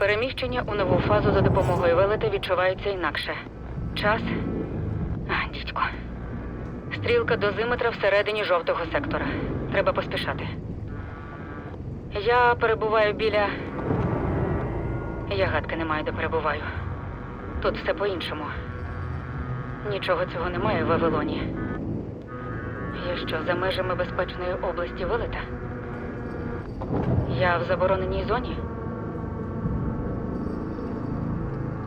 Переміщення у нову фазу за допомогою велета відчувається інакше. Час. А, дідько. Стрілка дозиметра всередині жовтого сектора. Треба поспішати. Я перебуваю біля. Я гадки не маю, де перебуваю. Тут все по-іншому. Нічого цього немає в Вавилоні. Я що, за межами безпечної області вилета? Я в забороненій зоні?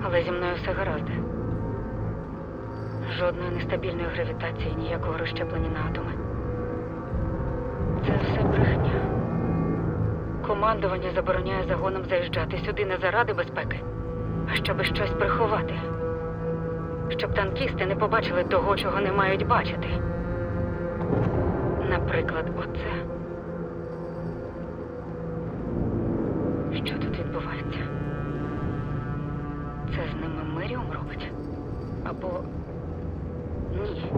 Але зі мною все гаразд. Жодної нестабільної гравітації, ніякого розщеплення на атоми. Це все брехня. Командування забороняє загонам заїжджати сюди не заради безпеки, а щоби щось приховати. Щоб танкісти не побачили того, чого не мають бачити. Наприклад, оце. Що тут відбувається? Миріум робить? Або ні.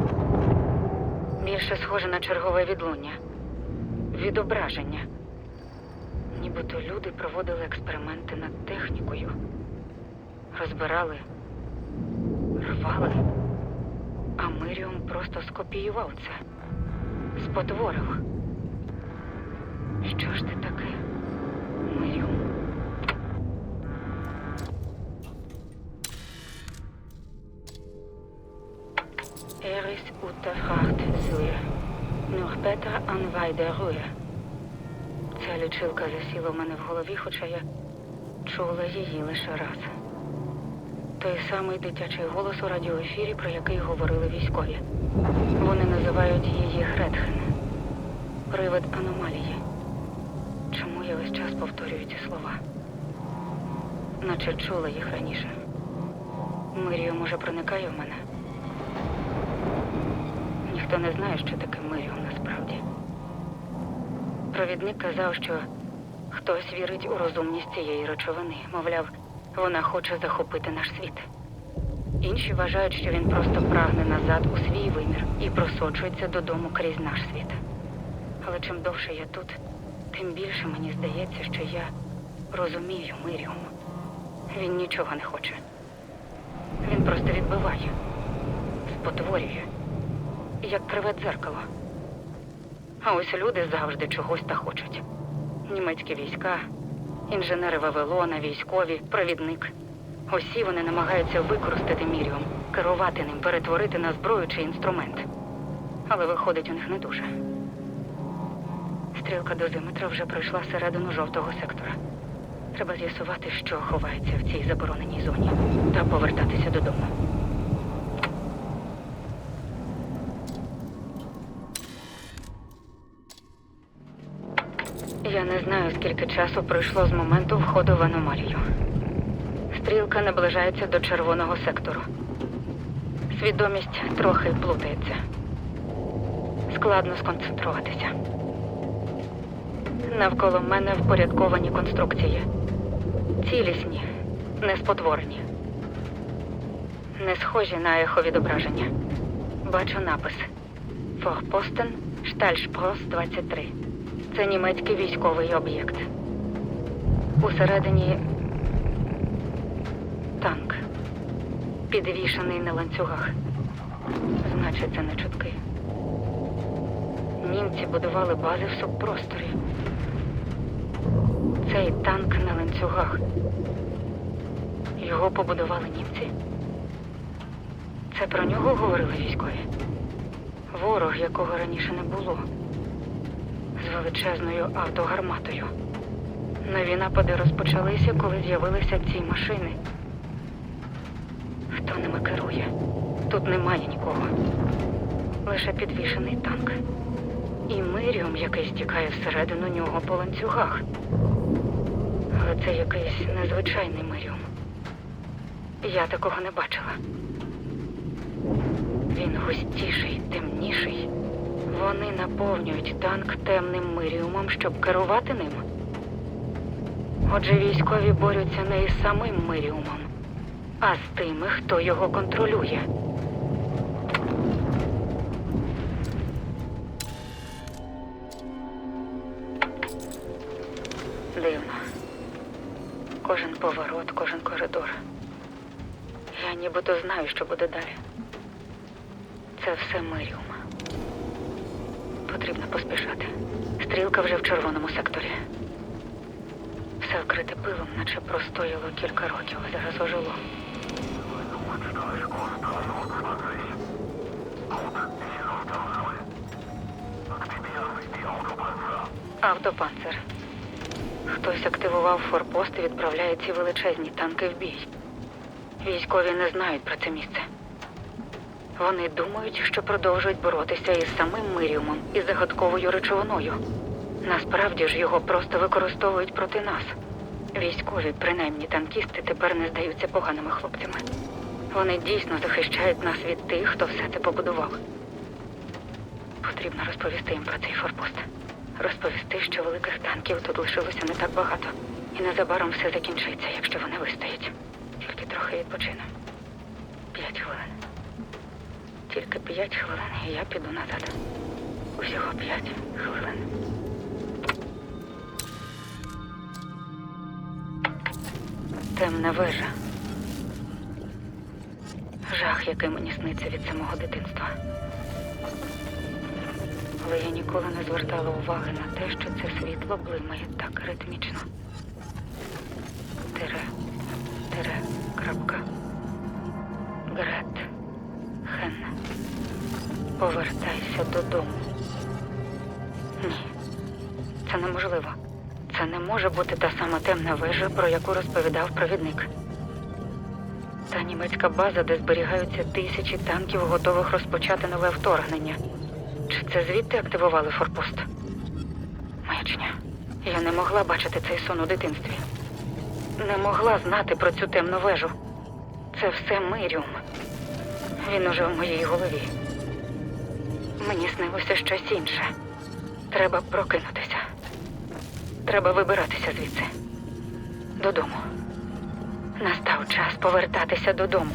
Більше схоже на чергове відлуння. Відображення. Нібито люди проводили експерименти над технікою. Розбирали, рвали. А Миріум просто скопіював це. Спотворив. Що ж ти таке, der Fracht. Nur Peter an weide Ця лічилка засіла в мене в голові, хоча я чула її лише раз. Той самий дитячий голос у радіоефірі, про який говорили військові. Вони називають її Гретхен. Привид аномалії. Чому я весь час повторюю ці слова? Наче чула їх раніше. Миріо, може, проникає в мене? Ніхто не знає, що таке Миріум насправді. Провідник казав, що хтось вірить у розумність цієї речовини. Мовляв, вона хоче захопити наш світ. Інші вважають, що він просто прагне назад у свій вимір і просочується додому крізь наш світ. Але чим довше я тут, тим більше мені здається, що я розумію Миріум. Він нічого не хоче. Він просто відбиває, спотворює, як криве дзеркало. А ось люди завжди чогось та хочуть. Німецькі війська, інженери Вавилона, військові, провідник. Усі вони намагаються використати Міріум, керувати ним, перетворити на зброю чи інструмент. Але виходить у них не дуже. Стрілка дозиметра вже пройшла середину жовтого сектора. Треба з'ясувати, що ховається в цій забороненій зоні, та повертатися додому. Я не знаю, скільки часу пройшло з моменту входу в аномалію. Стрілка наближається до червоного сектору. Свідомість трохи плутається. Складно сконцентруватися. Навколо мене впорядковані конструкції. Цілісні, не спотворені. Не схожі на еховідображення. Бачу напис Форпостен Штальшпрос 23. Це німецький військовий об'єкт. Усередині танк. Підвішений на ланцюгах. Значить, це не чутки. Німці будували бази в субпросторі. Цей танк на ланцюгах. Його побудували німці. Це про нього говорили військові. Ворог, якого раніше не було. Величезною автогарматою. Нові напади розпочалися, коли з'явилися ці машини. Хто ними керує? Тут немає нікого. Лише підвішений танк. І Миріум, який стікає всередину нього по ланцюгах. Але це якийсь незвичайний Миріум. Я такого не бачила. Він густіший, темніший. Вони наповнюють танк темним миріумом, щоб керувати ним. Отже, військові борються не із самим миріумом, а з тими, хто його контролює. Дивно. Кожен поворот, кожен коридор. Я нібито знаю, що буде далі. Це все Миріум. Потрібно поспішати. Стрілка вже в червоному секторі. Все вкрите пилом, наче простояло кілька років, а зараз ожило. Автопанцер. Хтось активував форпост і відправляє ці величезні танки в бій. Військові не знають про це місце. Вони думають, що продовжують боротися із самим Миріумом і загадковою речовиною. Насправді ж його просто використовують проти нас. Військові, принаймні танкісти, тепер не здаються поганими хлопцями. Вони дійсно захищають нас від тих, хто все це побудував. Потрібно розповісти їм про цей форпост. Розповісти, що великих танків тут лишилося не так багато. І незабаром все закінчиться, якщо вони вистоять. Тільки трохи відпочину. П'ять хвилин. Тільки п'ять хвилин, і я піду назад. Усього п'ять хвилин. Темна вежа. Жах, який мені сниться від самого дитинства. Але я ніколи не звертала уваги на те, що це світло блимає так ритмічно. Тире, тире, крапка. Грет. Повертайся додому. Ні, це неможливо. Це не може бути та сама темна вежа, про яку розповідав провідник. Та німецька база, де зберігаються тисячі танків, готових розпочати нове вторгнення. Чи це звідти активували форпост? Маячня. Я не могла бачити цей сон у дитинстві. Не могла знати про цю темну вежу. Це все Миріум. Він уже в моїй голові. Мені снилося щось інше. Треба прокинутися. Треба вибиратися звідси. Додому. Настав час повертатися додому.